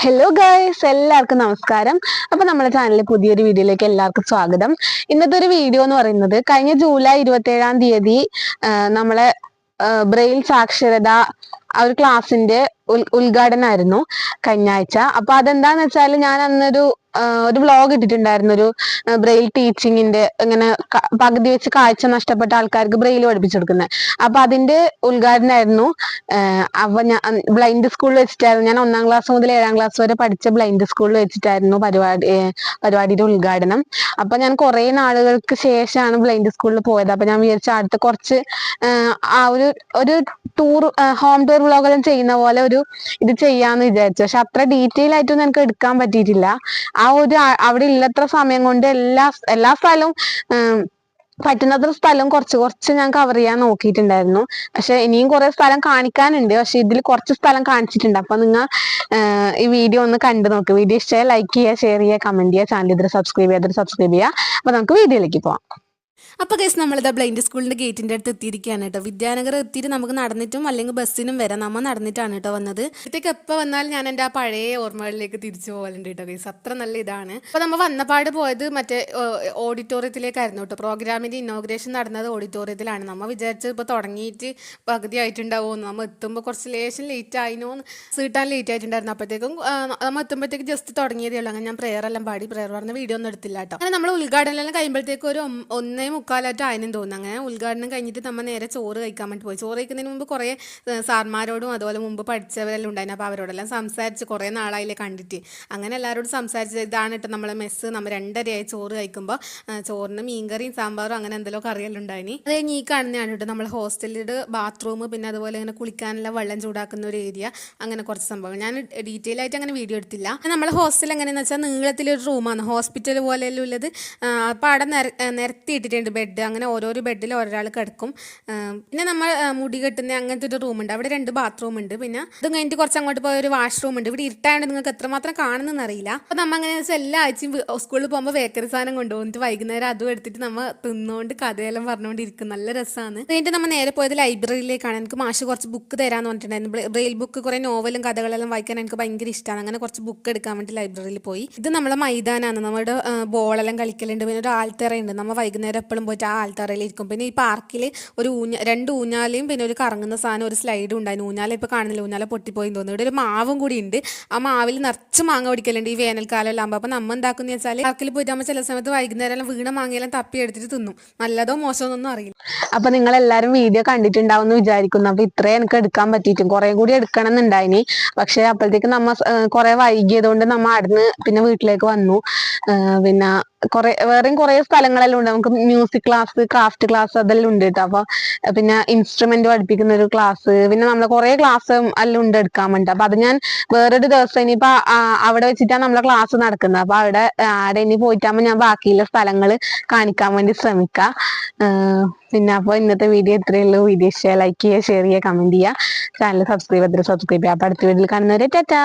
Hello girls എല്ലാവർക്കും നമസ്കാരം. അപ്പൊ നമ്മുടെ ചാനലിലെ പുതിയൊരു വീഡിയോയിലേക്ക് എല്ലാവർക്കും സ്വാഗതം. ഇന്നത്തെ ഒരു വീഡിയോ എന്ന് പറയുന്നത് കഴിഞ്ഞ ജൂലൈ ഇരുപത്തി ഏഴാം തീയതി നമ്മളെ ബ്രെയിൽ സാക്ഷരത ആ ഒരു ക്ലാസ്സിന്റെ ഉൽ- ഉദ്ഘാടനമായിരുന്നു കഴിഞ്ഞ ആഴ്ച അപ്പൊ അതെന്താന്ന് വെച്ചാൽ ഞാൻ അന്നൊരു ഒരു വ്ലോഗ് ഇട്ടിട്ടുണ്ടായിരുന്നു. ഒരു ബ്രെയിൽ ടീച്ചിങ്ങിന്റെ ഇങ്ങനെ പകുതി വെച്ച് കാഴ്ച നഷ്ടപ്പെട്ട ആൾക്കാർക്ക് ബ്രെയിൽ പഠിപ്പിച്ചു കൊടുക്കുന്നത്. അപ്പൊ അതിന്റെ ഉദ്ഘാടനമായിരുന്നു അപ്പൊ ഞാൻ ബ്ലൈൻഡ് സ്കൂളിൽ വെച്ചിട്ടായിരുന്നു. ഞാൻ ഒന്നാം ക്ലാസ് മുതൽ ഏഴാം ക്ലാസ് വരെ പഠിച്ച ബ്ലൈൻഡ് സ്കൂളിൽ വെച്ചിട്ടായിരുന്നു പരിപാടി പരിപാടിയുടെ ഉദ്ഘാടനം. അപ്പൊ ഞാൻ കുറെ നാളുകൾക്ക് ശേഷമാണ് ബ്ലൈൻഡ് സ്കൂളിൽ പോയത്. അപ്പൊ ഞാൻ വിചാരിച്ച അടുത്ത കുറച്ച് ആ ഒരു ഒരു ടൂർ ഹോം ടൂർ വ്ളോഗെല്ലാം ചെയ്യുന്ന പോലെ ഒരു ഇത് ചെയ്യാന്ന് വിചാരിച്ചു. പക്ഷെ അത്ര ഡീറ്റെയിൽ ആയിട്ടൊന്നും എനിക്ക് എടുക്കാൻ പറ്റിയിട്ടില്ല. ആ ഒരു അവിടെ ഇല്ലത്ര സമയം കൊണ്ട് എല്ലാ എല്ലാ സ്ഥലവും പറ്റുന്നത്ര സ്ഥലം കുറച്ച് കുറച്ച് ഞാൻ കവർ ചെയ്യാൻ നോക്കിയിട്ടുണ്ടായിരുന്നു. പക്ഷെ ഇനിയും കുറെ സ്ഥലം കാണിക്കാനുണ്ട്. പക്ഷെ ഇതിൽ കുറച്ച് സ്ഥലം കാണിച്ചിട്ടുണ്ട്. അപ്പൊ നിങ്ങൾ ഈ വീഡിയോ ഒന്ന് കണ്ടു നോക്ക്. വീഡിയോ ഇഷ്ടമായ ലൈക്ക് ചെയ്യുക ഷെയർ ചെയ്യുക കമന്റ് ചെയ്യുക ചാനൽ ഇതുവരെ സബ്സ്ക്രൈബ് ചെയ്യാതെ സബ്സ്ക്രൈബ് ചെയ്യുക. അപ്പൊ നമുക്ക് വീഡിയോയിലേക്ക് പോവാം. അപ്പോൾ കേസ് നമ്മളിതാ ബ്ലൈൻഡ് സ്കൂളിന്റെ ഗേറ്റിന്റെ അടുത്ത് എത്തിയിരിക്കുകയാണ് കേട്ടോ. വിദ്യാനഗർ എത്തിയിട്ട് നമുക്ക് നടന്നിട്ടും അല്ലെങ്കിൽ ബസ്സിനും വരാം. നമ്മൾ നടന്നിട്ടാണ് കേട്ടോ വന്നത്. ഇത്തേക്ക് എപ്പോൾ വന്നാലും ഞാൻ എന്റെ ആ പഴയ ഓർമ്മകളിലേക്ക് തിരിച്ചു പോകലുണ്ട് കേട്ടോ കേസ് അത്ര നല്ല ഇതാണ്. അപ്പോൾ നമ്മൾ വന്നപാട് പോയത് മറ്റേ ഓഡിറ്റോറിയത്തിലേക്കായിരുന്നു കേട്ടോ. പ്രോഗ്രാമിന്റെ ഇനോഗ്രേഷൻ നടന്നത് ഓഡിറ്റോറിയത്തിലാണ് നമ്മൾ വിചാരിച്ചത് ഇപ്പോൾ തുടങ്ങിയിട്ട് പകുതി ആയിട്ടുണ്ടാവുമെന്ന്. നമ്മൾ എത്തുമ്പോൾ കുറച്ച് ലേശം ലേറ്റ് ആയിനോ സീട്ടാൻ ലേറ്റ് ആയിട്ടുണ്ടായിരുന്നു. അപ്പോഴത്തേക്കും നമ്മൾ എത്തുമ്പോഴത്തേക്ക് ജസ്റ്റ് തുടങ്ങിയതേ ഉള്ളൂ. അങ്ങനെ ഞാൻ പ്രെയർ എല്ലാം പാടി പ്രെയർ പറഞ്ഞ വീഡിയോ ഒന്നും എടുത്തില്ല കേട്ടോ. അങ്ങനെ നമ്മൾ ഉദ്ഘാടനം എല്ലാം കഴിയുമ്പോഴത്തേക്കും ഒരു ഒന്നേ മുക്കാലായിട്ട് ആയെന്നും തോന്നുന്നു. അങ്ങനെ ഉദ്ഘാടനം കഴിഞ്ഞിട്ട് നമ്മൾ നേരെ ചോറ് കഴിക്കാൻ വേണ്ടി പോയി. ചോറ് കഴിക്കുന്നതിന് മുമ്പ് കുറേ സാർമാരോടും അതുപോലെ മുമ്പ് പഠിച്ചവരെല്ലാം ഉണ്ടായിരുന്നു. അപ്പോൾ അവരോടെല്ലാം സംസാരിച്ച് കുറേ നാളായില്ലേ കണ്ടിട്ട്. അങ്ങനെ എല്ലാവരോടും സംസാരിച്ച് ഇതാണ് കേട്ടോ നമ്മളെ മെസ്സ് നമ്മൾ രണ്ടരയായി ചോറ് കഴിക്കുമ്പോൾ ചോറിന് മീൻകറിയും സാമ്പാറും അങ്ങനെ എന്തെല്ലോ കറിയെല്ലാം ഉണ്ടായിനി. അത് കഴിഞ്ഞ് ഈ കാണുന്നതാണ് കേട്ടോ നമ്മൾ ഹോസ്റ്റലിൽ ബാത്റൂം പിന്നെ അതുപോലെ ഇങ്ങനെ കുളിക്കാനുള്ള വെള്ളം ചൂടാക്കുന്ന ഒരു ഏരിയ അങ്ങനെ കുറച്ച് സംഭവം ഞാൻ ഡീറ്റെയിൽ ആയിട്ട് അങ്ങനെ വീഡിയോ എടുത്തില്ല. നമ്മളെ ഹോസ്റ്റൽ എങ്ങനെയാണെന്ന് വെച്ചാൽ നീളത്തിലൊരു റൂമാണ് ഹോസ്പിറ്റൽ പോലെയല്ല ഉള്ളത് അപ്പോൾ അവിടെ നിര ഏഹ് നിരത്തിയിട്ടിട്ടുണ്ട് ബെഡ് അങ്ങനെ ഓരോരോ ബെഡിൽ ഒരാൾ കിടക്കും. പിന്നെ നമ്മൾ മുടി കെട്ടുന്ന അങ്ങനത്തെ ഒരു റൂമുണ്ട് അവിടെ രണ്ട് ബാത്റൂം ഉണ്ട്. പിന്നെ അത് കഴിഞ്ഞിട്ട് കുറച്ച് അങ്ങോട്ട് പോയ ഒരു വാഷ്റൂം ഉണ്ട്. ഇവിടെ ഇരുട്ടായത് നിങ്ങൾക്ക് എത്രമാത്രം കാണുന്നതെന്ന് അറിയില്ല. അപ്പോൾ നമ്മൾ അങ്ങനെ വെച്ചാൽ എല്ലാ ആഴ്ചയും സ്കൂളിൽ പോകുമ്പോൾ ബേക്കറി സാധനം കൊണ്ടുപോകുന്നിട്ട് വൈകുന്നേരം അതും എടുത്തിട്ട് നമ്മൾ തിന്നുകൊണ്ട് കഥയെല്ലാം പറഞ്ഞുകൊണ്ടിരിക്കും നല്ല രസമാണ് കഴിഞ്ഞിട്ട് നമ്മൾ നേരെ പോയത് ലൈബ്രറിയിലേക്കാണ് എനിക്ക് മാഷ് കുറച്ച് ബുക്ക് തരാമെന്ന് പറഞ്ഞിട്ടുണ്ടായിരുന്നു. ബ്രെ- ബ്രെയിൽ ബുക്ക് കുറേ നോവലും കഥകളെല്ലാം വായിക്കാൻ എനിക്ക് ഭയങ്കര ഇഷ്ടമാണ് അങ്ങനെ കുറച്ച് ബുക്ക് എടുക്കാൻ വേണ്ടി ലൈബ്രറിയിൽ പോയി. ഇത് നമ്മളെ മൈതാനാണ്. നമ്മുടെ ബോളെല്ലാം കളിക്കലുണ്ട്. പിന്നെ ഒരു ആൽത്തറയുണ്ട് നമ്മൾ വൈകുന്നേരം പോയിട്ട് ആ ആൽത്തറയിൽ ഇരിക്കും പിന്നെ ഈ പാർക്കിൽ ഒരു ഊഞ്ഞ രണ്ട് ഊഞ്ഞാലയും പിന്നെ ഒരു കറങ്ങുന്ന സാധനം ഒരു സ്ലൈഡും ഉണ്ടായിരുന്നു. ഊഞ്ഞാല ഇപ്പോൾ കാണുന്നില്ല. ഊഞ്ഞാല പൊട്ടിപ്പോയി തോന്നുന്നു. ഇവിടെ ഒരു മാവും കൂടി ഉണ്ട്. ആ മാവിൽ നിറച്ച് മാങ്ങ പിടിക്കലുണ്ട് ഈ വേനൽക്കാലമെല്ലാം. ആകുമ്പോൾ അപ്പോൾ നമ്മൾ എന്താക്കുന്ന വെച്ചാൽ പാർക്കിൽ പോയിട്ട് നമ്മൾ ചില സമയത്ത് വൈകുന്നേരം വീണ മാങ്ങയെല്ലാം തപ്പി എടുത്തിട്ട് തിന്നും. നല്ലതോ മോശമോ എന്നൊന്നും അറിയില്ല. അപ്പൊ നിങ്ങൾ എല്ലാരും വീഡിയോ കണ്ടിട്ടുണ്ടാവും വിചാരിക്കുന്നു. അപ്പൊ ഇത്രേ എനിക്ക് എടുക്കാൻ പറ്റിയിട്ടും കുറെ കൂടി എടുക്കണം എന്നുണ്ടായിനി പക്ഷെ അപ്പോഴത്തേക്ക് നമ്മ കുറെ വൈകിയതുകൊണ്ട് നമ്മ അവിടുന്ന് പിന്നെ വീട്ടിലേക്ക് വന്നു. പിന്നെ കുറെ വേറെയും കുറെ സ്ഥലങ്ങളെല്ലാം ഉണ്ട്. നമുക്ക് മ്യൂസിക് ക്ലാസ് ക്രാഫ്റ്റ് ക്ലാസ് അതെല്ലാം ഉണ്ട് കേട്ടോ അപ്പൊ പിന്നെ ഇൻസ്ട്രുമെന്റ് പഠിപ്പിക്കുന്ന ഒരു ക്ലാസ് പിന്നെ നമ്മളെ കുറെ ക്ലാസ് എല്ലാം ഉണ്ട് എടുക്കാൻ വേണ്ടി അപ്പൊ അത് ഞാൻ വേറൊരു ദിവസം ഇനിയിപ്പോ അവിടെ വെച്ചിട്ടാണ് നമ്മളെ ക്ലാസ് നടക്കുന്നത്. അപ്പൊ അവിടെ ആടെ ഇനി പോയിട്ടാകുമ്പോ ഞാൻ ബാക്കിയുള്ള സ്ഥലങ്ങൾ കാണിക്കാൻ വേണ്ടി ശ്രമിക്കാം. പിന്നെ അപ്പോൾ ഇന്നത്തെ വീഡിയോ ഇത്രയേ ഉള്ളൂ. വീഡിയോ ഇഷ്ടമായി ലൈക്ക് ചെയ്യുക ഷെയർ ചെയ്യുക കമന്റ് ചെയ്യുക. ചാനൽ സബ്സ്ക്രൈബ് ചെയ്ത് സബ്സ്ക്രൈബ് ചെയ്യുക. അപ്പൊ അടുത്ത വീഡിയോയിൽ കാണുന്നവരെ ടാറ്റാ.